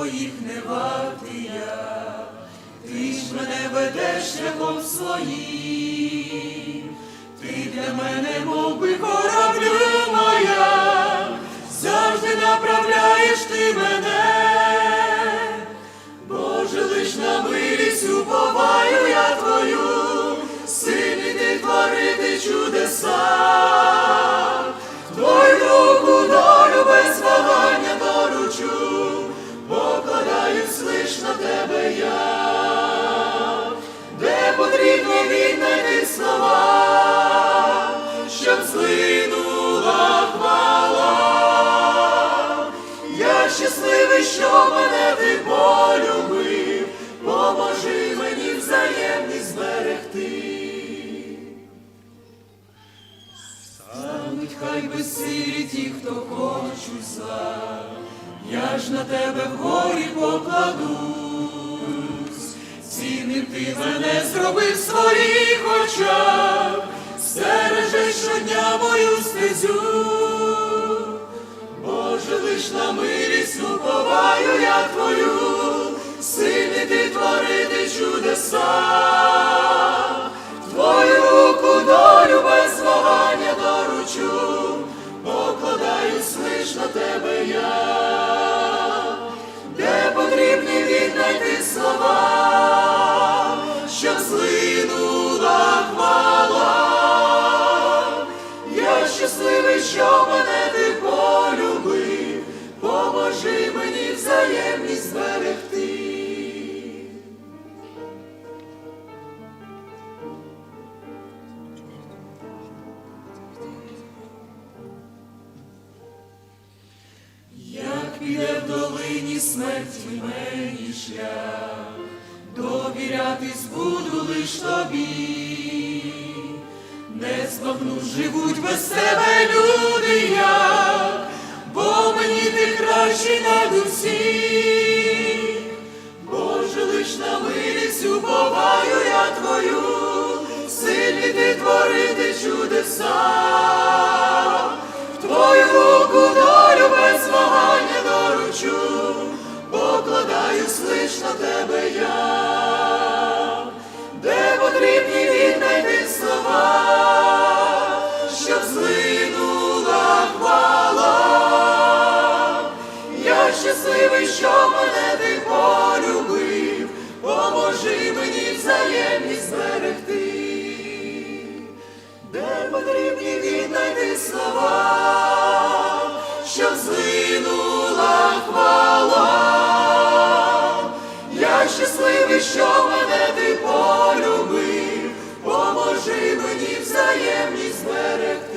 твоїх не вартий я, ти ж мене ведеш шляхом своїм, ти для мене, мов би кораблю моя, завжди направляєш ти мене, Боже, лиш на милість уповаю я твою, сильний ти творити чудеса. На тебе я, де потрібно віднайти слова, щоб злинула хвала. Я щасливий, що мене ти полюбив, поможи мені взаємність зберегти. Стануть хай безсилі ті, хто хочуть зла, я ж на тебе вгорі покладусь, цінним ти мене зробив в своїх очах, стережеш щодня мою стезю. Боже, лиш на милість уповаю я твою, сильний ти творити чудеса, поможи мені взаємність зберегти. Як піде в долині смерті мені шлях, довірятись буду лиш тобі, не збагну живуть без тебе люди твою, сильний ти творити чудеса. В Твою руку долю без вагання доручу, покладаюсь лиш на тебе я, де потрібні віднайти слова, щоб злинула. Я щасливий, що мене ти полюбив, щасливий, що мене ти полюбив, поможи мені взаємність зберегти.